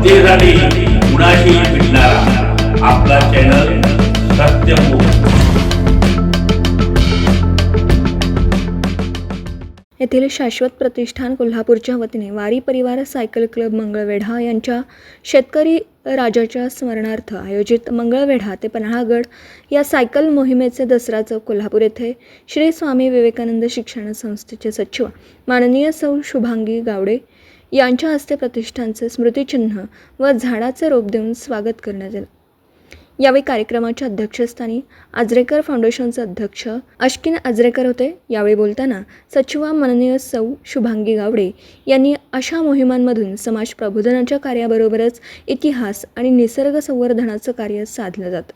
जनतेसाठी कुणाशी भेटणारा आपला चॅनल सत्यमुख येथील शाश्वत प्रतिष्ठान कोल्हापूरच्या वतीने वारी परिवार सायकल क्लब मंगळवेढा यांच्या शेतकरी राजाच्या स्मरणार्थ आयोजित मंगळवेढा ते पन्हाळगड या सायकल मोहिमेचे दसरा चौक कोल्हापूर येथे श्री स्वामी विवेकानंद शिक्षण संस्थेचे सचिव माननीय सौ शुभांगी गावडे यांच्या हस्ते प्रतिष्ठानचे स्मृतिचिन्ह व झाडाचे रोप देऊन स्वागत करण्यात आलं. यावेळी कार्यक्रमाच्या अध्यक्षस्थानी आजरेकर फाउंडेशनचे अध्यक्ष अश्किन आजरेकर होते. यावेळी बोलताना सचिवा माननीय सौ शुभांगी गावडे यांनी अशा मोहिमांमधून समाज प्रबोधनाच्या कार्याबरोबरच इतिहास आणि निसर्ग संवर्धनाचं कार्य साधलं जातं.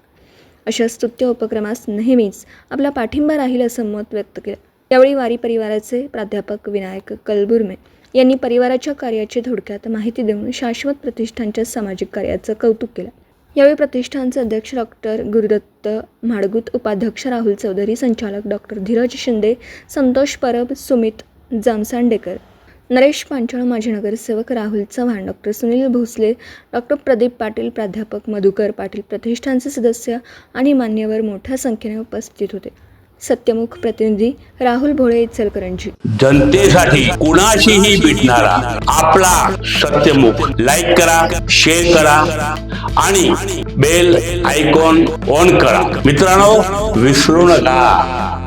अशा स्तुत्य उपक्रमास नेहमीच आपला पाठिंबा राहील असं मत व्यक्त केलं. यावेळी वारी परिवाराचे प्राध्यापक विनायक कलबुर्मे यांनी परिवाराच्या कार्याची थोडक्यात माहिती देऊन शाश्वत प्रतिष्ठानच्या सामाजिक कार्याचं कौतुक केलं. यावेळी प्रतिष्ठानचे अध्यक्ष डॉक्टर गुरुदत्त म्हाडगुत उपाध्यक्ष राहुल चौधरी संचालक डॉक्टर धीरज शिंदे संतोष परब सुमित जामसांडेकर नरेश पांचाळ माजी नगरसेवक राहुल चव्हाण डॉक्टर सुनील भोसले डॉक्टर प्रदीप पाटील प्राध्यापक मधुकर पाटील प्रतिष्ठानचे सदस्य आणि मान्यवर मोठ्या संख्येने उपस्थित होते. सत्यमुख प्रतिनिधी राहुल भोळे इचलकरंजी. जनतेसाठी कुणाशीही भेटणारा आपला सत्यमुख लाईक करा शेअर करा आणि बेल आयकॉन ऑन करा. मित्रांनो विसरू नका.